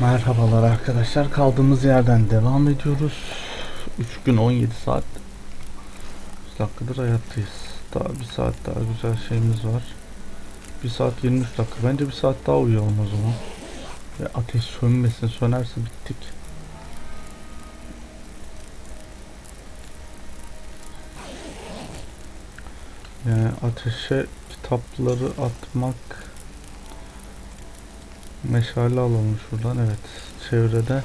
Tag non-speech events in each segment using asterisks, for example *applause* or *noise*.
Merhabalar arkadaşlar. Kaldığımız yerden devam ediyoruz. 3 gün 17 saat. 3 dakikadır hayattayız. Daha bir saat daha güzel şeyimiz var. 1 saat 23 dakika. Bence bir saat daha uyuyalım o zaman. Ve ateş sönmesin. Sönerse bittik. Yani ateşe kitapları atmak Meşale alalım şuradan. Evet. Çevrede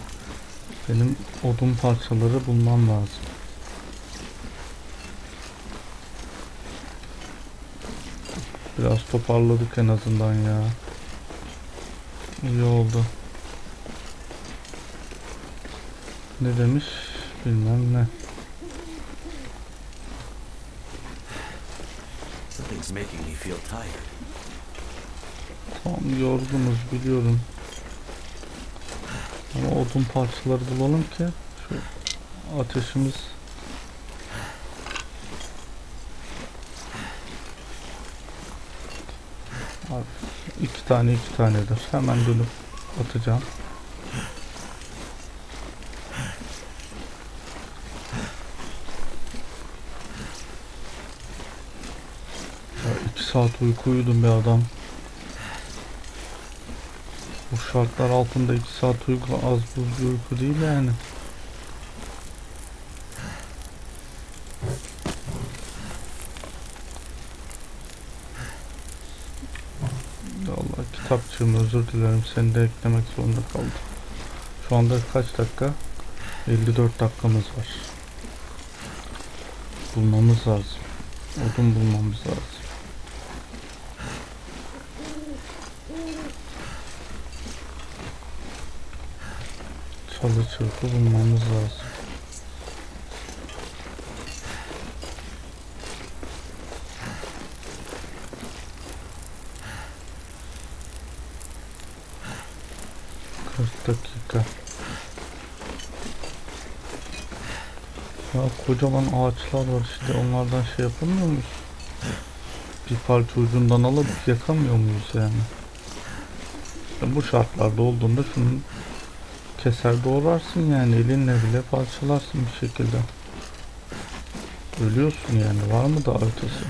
benim odun parçaları bulmam lazım. Biraz toparladık en azından ya. İyi oldu. Ne demiş? Bilmem ne. Something's making me feel tired. Tamam yorgunuz biliyorum. Ama odun parçaları bulalım ki şu ateşimiz Abi iki tane iki tanedir. Hemen dönüp atacağım. Ya iki saat uyku uyudum be adam. Şartlar altında 2 saat uyku az buz uyku değil yani. Allah kitapçığım özür dilerim seni de eklemek zorunda kaldım. Şu anda kaç dakika? 54 dakikamız var. Bulmamız lazım. Odun bulmamız lazım. Çalı çırpı bulmamız lazım. Kaç dakika? Ya kocaman ağaçlar var işte onlardan şey yapamıyor muyuz? Bir parça ucundan alıp yakamıyor muyuz yani? Bu şartlarda olduğunda şunun keser doğrarsın yani elinle bile parçalarsın bir şekilde. Ölüyorsun yani var mı daha ötesi?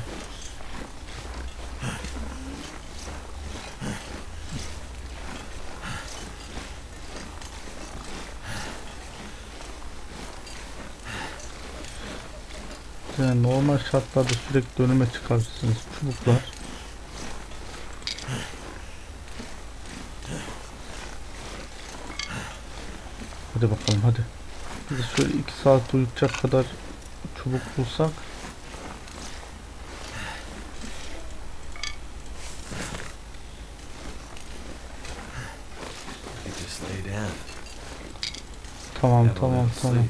Yani normal şartlarda sürekli önüme çıkarırsınız çubuklar. Hadi bakalım hadi. Biz şöyle 2 saat uyutacak kadar çubuk bulsak. Tamam tamam tamam.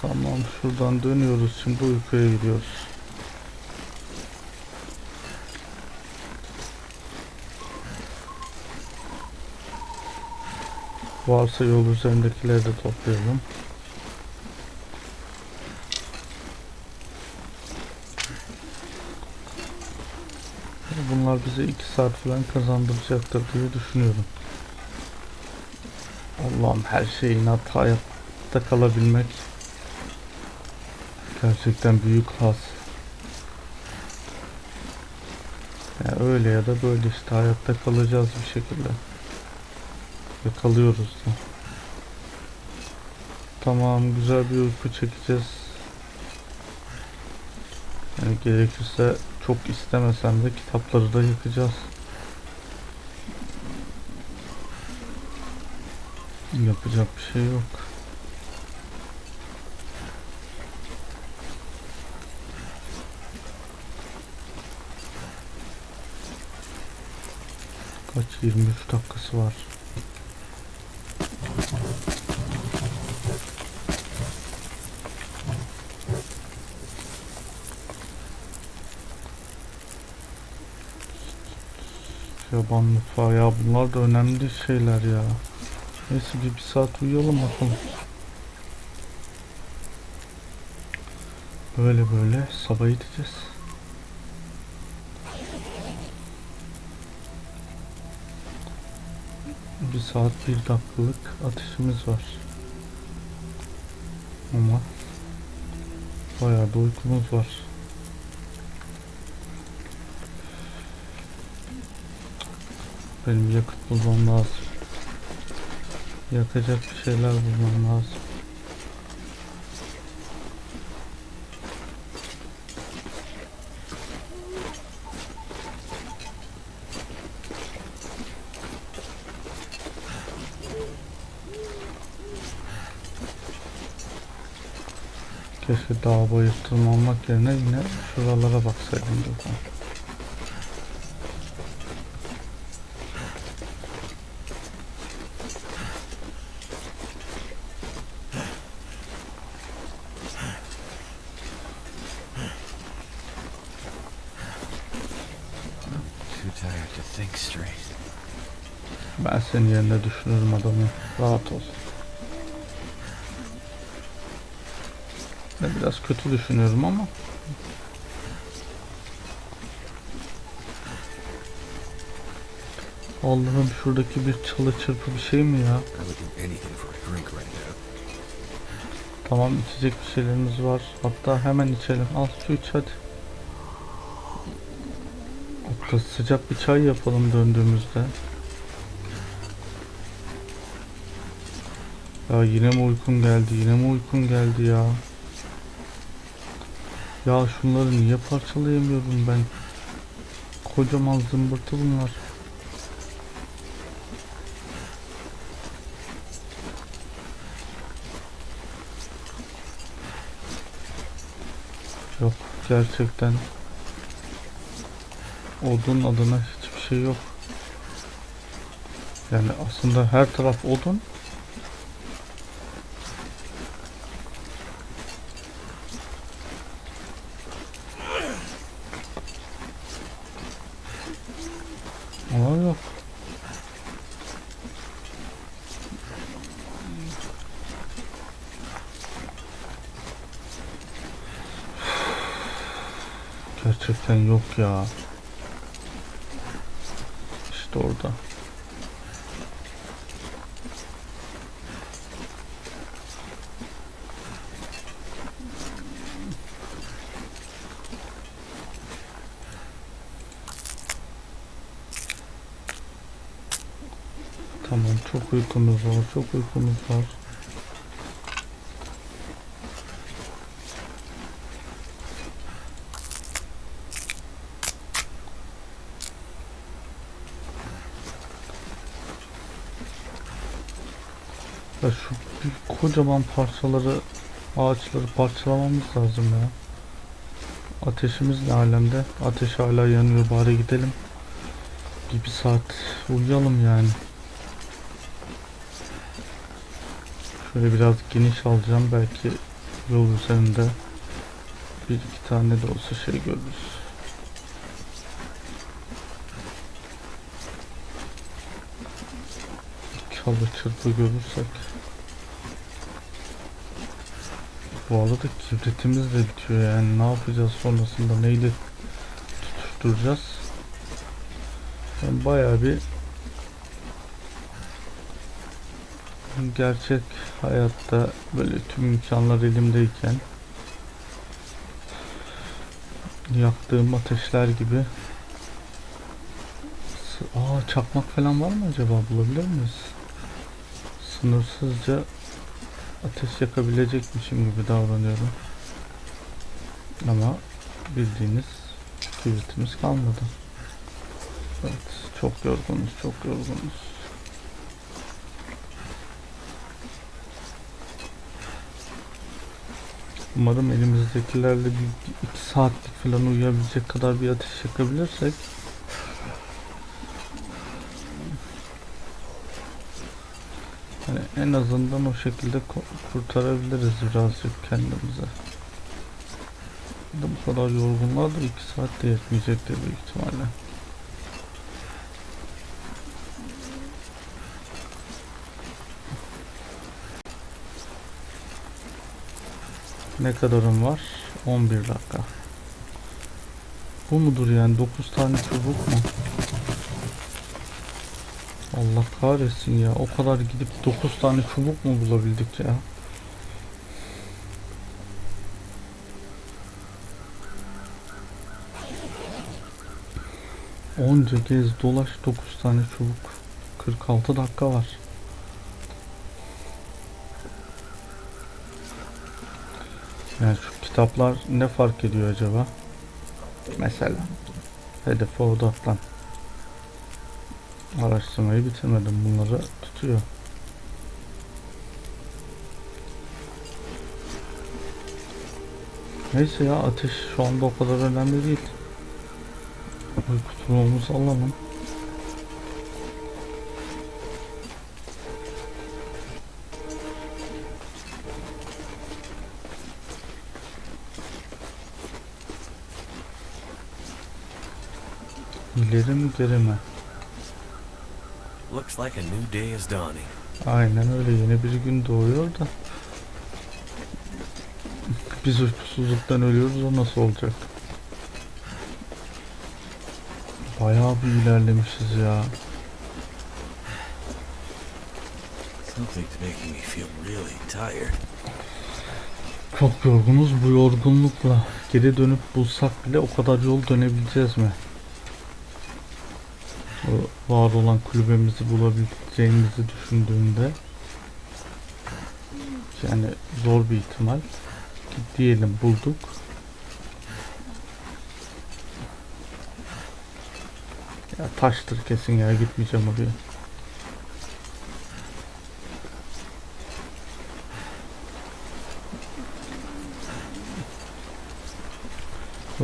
Tamam şuradan dönüyoruz şimdi uykuya gidiyoruz. Varsa yol üzerindekileri de toplayalım. Bunlar bize 2 saat falan kazandıracaktır diye düşünüyorum. Allah'ım her şey inat hayatta kalabilmek gerçekten büyük has. Ya öyle ya da böyle işte hayatta kalacağız bir şekilde. Ve kalıyoruz da. Tamam güzel bir uyku çekeceğiz. Yani gerekirse çok istemesem de kitapları da yıkacağız. Yapacak bir şey yok. Kaç 23 dakikası var. Yaban mutfağı ya bunlar da önemli şeyler ya. Neyse bir, bir saat uyuyalım bakalım. Böyle böyle sabah gideceğiz. Bir saat bir dakikalık ateşimiz var. Ama bayağı da uykumuz var. Benim yakıt bulmam lazım. Yakacak bir şeyler bulmam lazım. Keşke dağ boyu tırmanmak yerine yine şuralara baksaydım dedim. Yerinde düşünürüm adamı. Rahat ol. Ben biraz kötü düşünüyorum ama Allah'ım şuradaki bir çalı çırpı bir şey mi ya? Tamam içecek bir şeylerimiz var. Hatta hemen içelim. Al su iç hadi. Hatta sıcak bir çay yapalım döndüğümüzde. Ya yine mi uykun geldi? Yine mi uykun geldi ya? Ya şunları niye parçalayamıyorum ben? Kocaman zımbırtı bunlar. Yok gerçekten odun adına hiçbir şey yok. Yani aslında her taraf odun. Ama yok. Gerçekten yok ya. İşte orada. Tamam çok uykumuz var çok uykumuz var. Ya şu kocaman parçaları ağaçları parçalamamız lazım ya. Ateşimiz ne alemde? Ateş hala yanıyor bari gidelim. Bir, bir saat uyuyalım yani. Şöyle biraz geniş alacağım belki yol üzerinde bir iki tane de olsa şey görürüz. Çalı çırpı görürsek. Bu arada kibritimiz de bitiyor yani ne yapacağız sonrasında neyle tutuşturacağız. Yani bayağı bir gerçek hayatta böyle tüm imkanlar elimdeyken yaktığım ateşler gibi Aa çakmak falan var mı acaba bulabilir miyiz? Sınırsızca ateş yakabilecekmişim gibi davranıyorum. Ama bildiğiniz kibritimiz kalmadı. Evet çok yorgunuz çok yorgunuz. Umarım elimizdekilerle bir, iki saatlik falan uyuyabilecek kadar bir ateş yakabilirsek hani en azından o şekilde kurtarabiliriz birazcık kendimize. Bu kadar yorgunluğa da iki saat de yetmeyecektir büyük ihtimalle. Ne kadarım var? 11 dakika. Bu mudur yani 9 tane çubuk mu? Allah kahretsin ya. O kadar gidip 9 tane çubuk mu bulabildik ya? Onca gez dolaş 9 tane çubuk. 46 dakika var. Yani şu kitaplar ne fark ediyor acaba? Mesela hedefe odaklan. Araştırmayı bitirmedim. Bunları tutuyor. Neyse ya ateş şu anda o kadar önemli değil. Uyku tulumumuzu mi? Looks like a new day is dawning. Aynen öyle yeni bir gün doğuyor da biz uykusuzluktan ölüyoruz o nasıl olacak? Bayağı bir ilerlemişiz ya. Something's making me feel really tired. Çok yorgunuz bu yorgunlukla geri dönüp bulsak bile o kadar yol dönebileceğiz mi? Var olan kulübemizi bulabileceğimizi düşündüğünde yani zor bir ihtimal. Diyelim bulduk. Ya taştır kesin ya gitmeyeceğim oraya.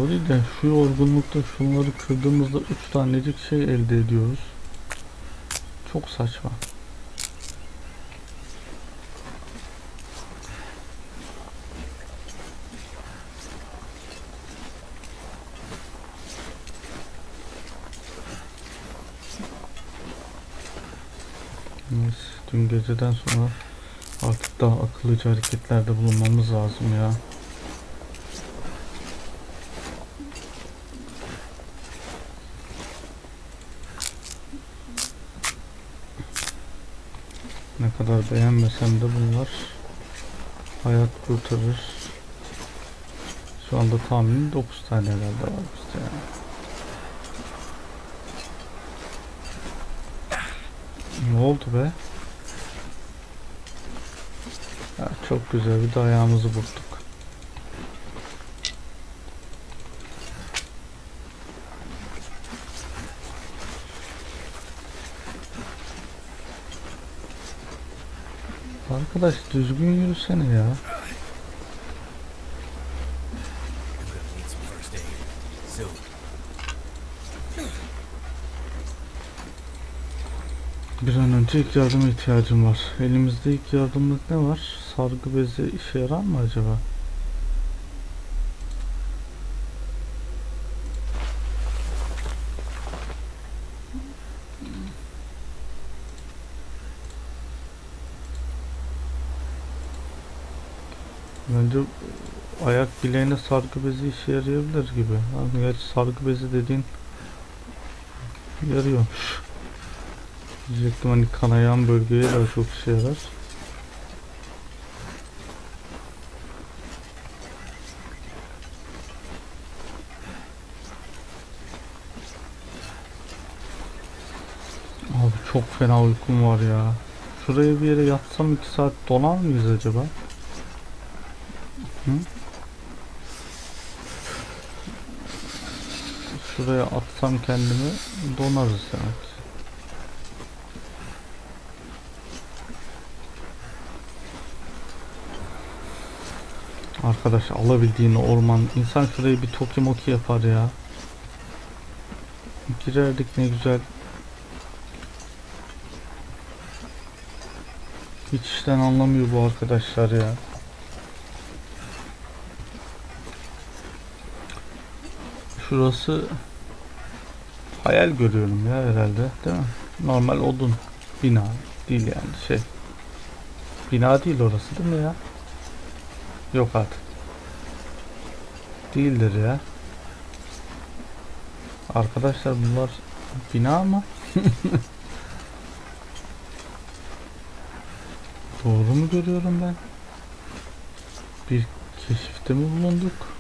O değil de şu yorgunlukta şunları kırdığımızda 3 tanecik şey elde ediyoruz. Çok saçma. Neyse, dün geceden sonra artık daha akıllıca hareketlerde bulunmamız lazım ya. Kadar beğenmesem de bunlar hayat kurtarır. Şu anda tahminim 9 tane herhalde var bizde yani. Ne oldu be? Ha, çok güzel bir de ayağımızı burktuk. Arkadaş düzgün yürüsene ya. Bir an önce ilk yardıma ihtiyacım var. Elimizde ilk yardımlık ne var? Sargı bezi işe yarar mı acaba? Bence ayak bileğine sargı bezi işe yarayabilir gibi. Hani gerçi sargı bezi dediğin yarıyormuş. Diyecektim hani kanayan bölgeye daha çok işe yarar. Abi çok fena uykum var ya. Şuraya bir yere yatsam 2 saat donar mıyız acaba? Şuraya atsam kendimi donarız demek. Arkadaş alabildiğini orman. İnsan şurayı bir toki moki yapar ya. Girerdik ne güzel. Hiç işten anlamıyor bu arkadaşlar ya. Şurası hayal görüyorum ya herhalde değil mi? Normal odun bina değil yani şey. Bina değil orası değil mi ya? Yok artık. Değildir ya. Arkadaşlar bunlar bina mı? *laughs* Doğru mu görüyorum ben? Bir keşifte mi bulunduk?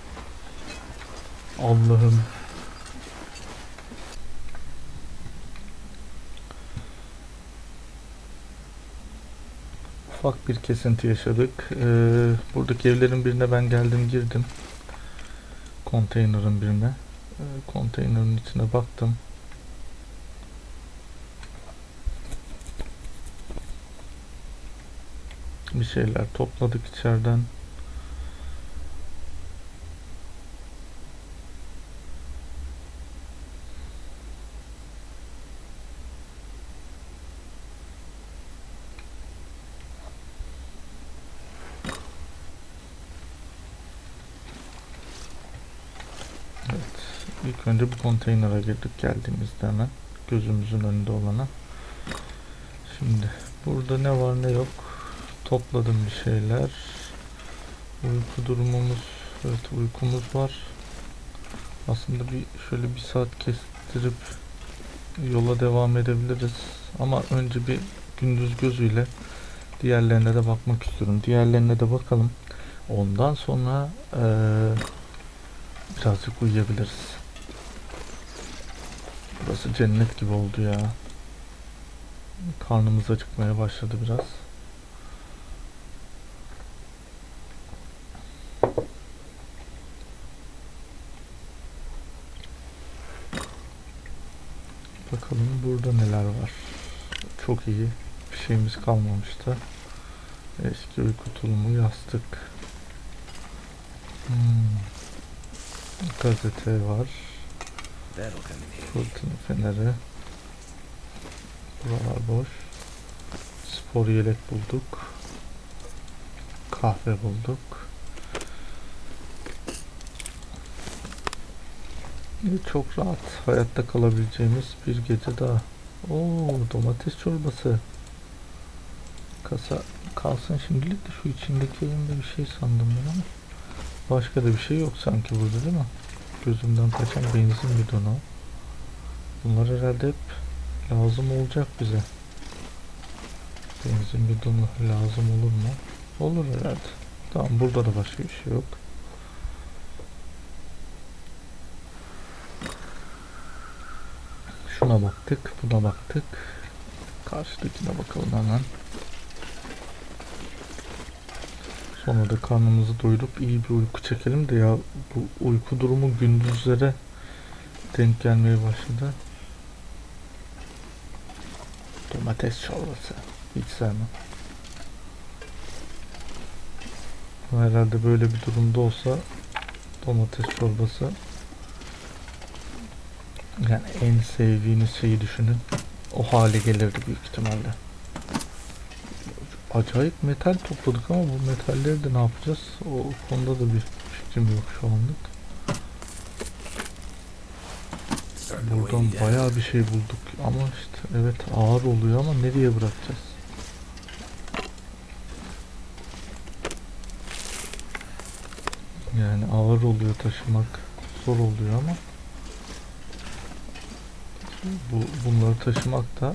Allah'ım. Ufak bir kesinti yaşadık. Ee, buradaki evlerin birine ben geldim girdim. Konteynerin birine. Ee, konteynerin içine baktım. Bir şeyler topladık içeriden. Evet. İlk önce bu konteynere girdik geldiğimizde hemen. Gözümüzün önünde olana. Şimdi burada ne var ne yok. Topladım bir şeyler. Uyku durumumuz, evet uykumuz var. Aslında bir şöyle bir saat kestirip yola devam edebiliriz. Ama önce bir gündüz gözüyle diğerlerine de bakmak istiyorum. Diğerlerine de bakalım. Ondan sonra eee, birazcık uyuyabiliriz. Burası cennet gibi oldu ya. Karnımız acıkmaya başladı biraz. Bakalım burada neler var. Çok iyi. Bir şeyimiz kalmamıştı. Eski uyku tulumu, yastık. Hmm. Gazete var. Fırtına feneri. Buralar boş. Spor yelek bulduk. Kahve bulduk. Çok rahat hayatta kalabileceğimiz bir gece daha. Oo domates çorbası. Kasa kalsın şimdilik de şu içindeki elimde bir şey sandım ben ama. Başka da bir şey yok sanki burada değil mi? Gözümden kaçan benzin bidonu. Bunlar herhalde hep lazım olacak bize. Benzin bidonu lazım olur mu? Olur herhalde. Tamam burada da başka bir şey yok. Şuna baktık, buna baktık. Karşıdakine bakalım hemen. Sonra da karnımızı doyurup iyi bir uyku çekelim de ya bu uyku durumu gündüzlere denk gelmeye başladı. Domates çorbası. Hiç sevmem. Herhalde böyle bir durumda olsa domates çorbası yani en sevdiğiniz şeyi düşünün. O hale gelirdi büyük ihtimalle. Acayip metal topladık ama bu metalleri de ne yapacağız? O konuda da bir fikrim yok şu anlık. Buradan bayağı bir şey bulduk ama işte evet ağır oluyor ama nereye bırakacağız? Yani ağır oluyor taşımak zor oluyor ama bu bunları taşımak da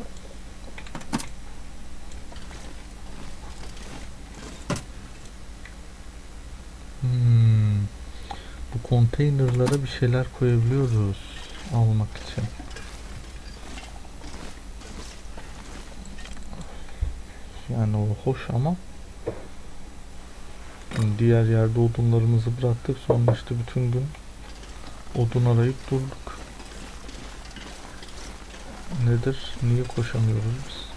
konteynerlara bir şeyler koyabiliyoruz almak için. Yani o hoş ama diğer yerde odunlarımızı bıraktık sonra işte bütün gün odun arayıp durduk. Nedir? Niye koşamıyoruz biz?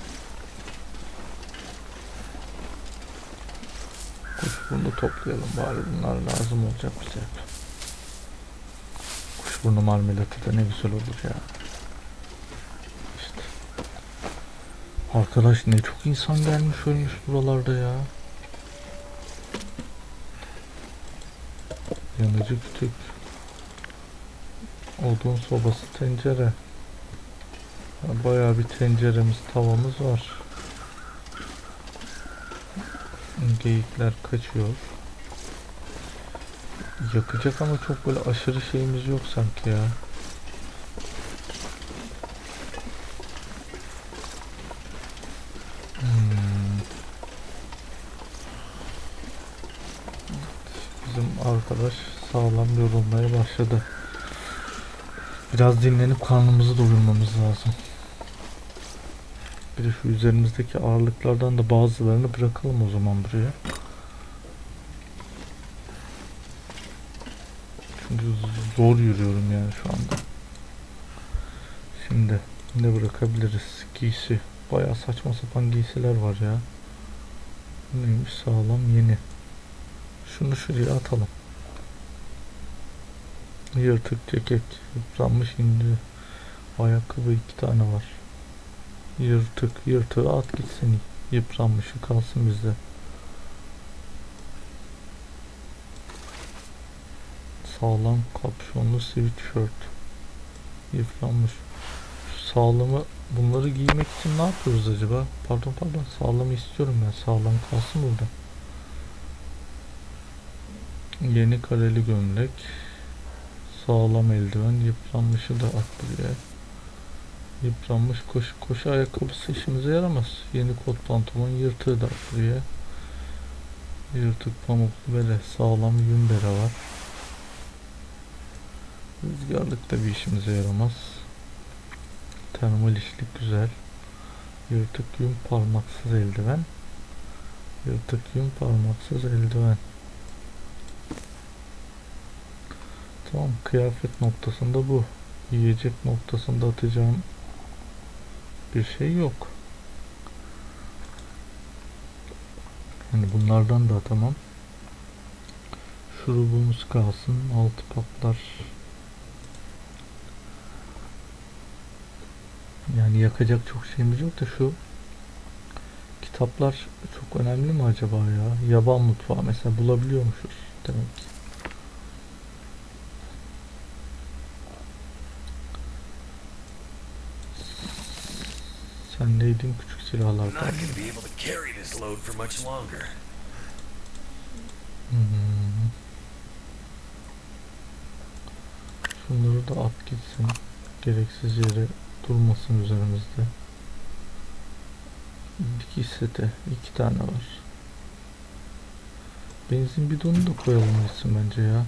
Kuşburnu toplayalım bari bunlar lazım olacak bize hep. Kuşburnu marmelatı da ne güzel olur ya. İşte. Arkadaş ne çok insan gelmiş ölmüş buralarda ya. Yanıcı kütük. Odun sobası tencere. Ya Bayağı bir tenceremiz tavamız var. Geyikler kaçıyor. Yakacak ama çok böyle aşırı şeyimiz yok sanki ya. Hmm. Bizim arkadaş sağlam yorulmaya başladı. Biraz dinlenip karnımızı doyurmamız lazım. Bir de şu üzerimizdeki ağırlıklardan da bazılarını bırakalım o zaman buraya. Zor yürüyorum yani şu anda. Şimdi ne bırakabiliriz? Giysi. Bayağı saçma sapan giysiler var ya. Neymiş sağlam yeni. Şunu şuraya atalım. Yırtık ceket. Yıpranmış ince. Ayakkabı iki tane var. Yırtık. Yırtığı at gitsin. Yıpranmışı kalsın bizde. Sağlam kapşonlu sweatshirt. Yıpranmış. Sağlamı bunları giymek için ne yapıyoruz acaba? Pardon pardon sağlamı istiyorum ben. Sağlam kalsın burada. Yeni kareli gömlek. Sağlam eldiven. Yıpranmışı da at buraya. Yıpranmış koşu, koşu ayakkabısı işimize yaramaz. Yeni kot pantolon yırtığı da at buraya. Yırtık pamuklu bere. Sağlam yün bere var. Rüzgarlık da bir işimize yaramaz. Termal işlik güzel. Yırtık yün parmaksız eldiven. Yırtık yün parmaksız eldiven. Tamam kıyafet noktasında bu. Yiyecek noktasında atacağım bir şey yok. Yani bunlardan da atamam. Şurubumuz kalsın. Altı patlar. Yani yakacak çok şeyimiz yok da şu kitaplar çok önemli mi acaba ya? Yaban mutfağı mesela bulabiliyormuşuz demek ki. Sen neydin küçük silahlar. Hmm. Şunları da at gitsin. Gereksiz yere durmasın üzerimizde. Dikiş seti. iki tane var. Benzin bidonu da koyalım gitsin bence ya.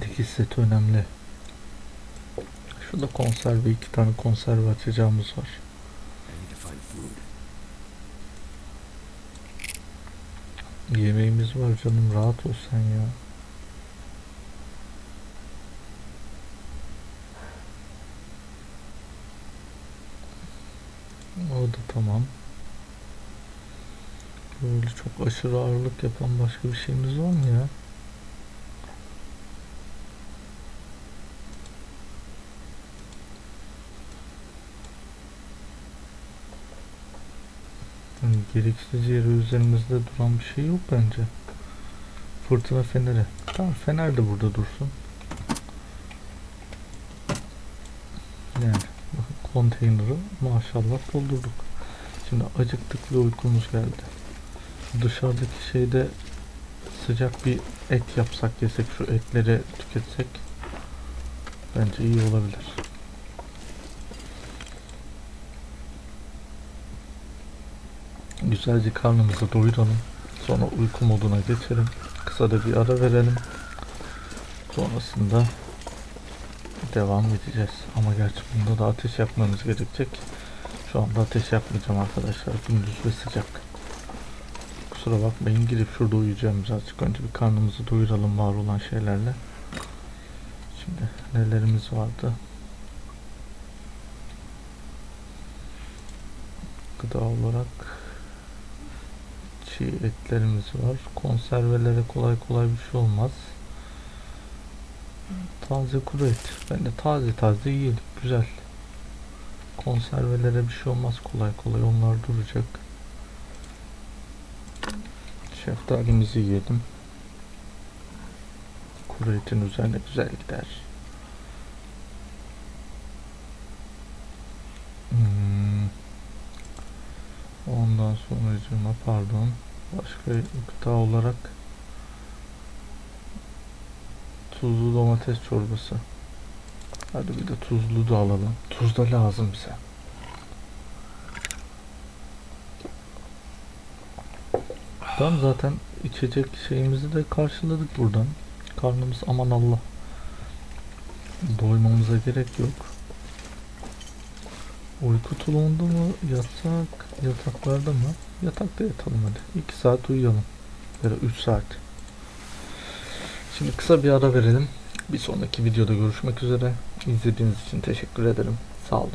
Dikiş seti önemli. Şurada konserve iki tane konserve açacağımız var. Yemeğimiz var canım rahat ol sen ya. O da tamam. Böyle çok aşırı ağırlık yapan başka bir şeyimiz var mı ya? Yani gereksiz yere üzerimizde duran bir şey yok bence. Fırtına feneri. Tamam fener de burada dursun. Yani konteyneri maşallah doldurduk. Şimdi acıktık ve uykumuz geldi. Dışarıdaki şeyde sıcak bir et yapsak yesek şu etleri tüketsek bence iyi olabilir. Güzelce karnımızı doyuralım. Sonra uyku moduna geçelim. Kısa da bir ara verelim. Sonrasında devam edeceğiz. Ama gerçi bunda da ateş yapmamız gerekecek. Şu anda ateş yapmayacağım arkadaşlar. Gündüz ve sıcak. Kusura bakmayın girip şurada uyuyacağım birazcık. Önce bir karnımızı doyuralım var olan şeylerle. Şimdi nelerimiz vardı? Gıda olarak çiğ etlerimiz var. Konservelere kolay kolay bir şey olmaz. Taze kuru et. Ben de taze taze yiyelim. Güzel. Konservelere bir şey olmaz kolay kolay. Onlar duracak. Şeftalimizi yiyelim. Kuru etin üzerine güzel gider. Hmm. Ondan sonra pardon. Başka gıda olarak tuzlu domates çorbası. Hadi bir de tuzlu da alalım. Tuz da lazım bize. Tamam zaten içecek şeyimizi de karşıladık buradan. Karnımız aman Allah. Doymamıza gerek yok. Uyku tulumunda mı yatsak, yataklarda mı? Yatakta yatalım hadi. 2 saat uyuyalım. Ya da 3 saat. Şimdi kısa bir ara verelim. Bir sonraki videoda görüşmek üzere. İzlediğiniz için teşekkür ederim. Sağ olun.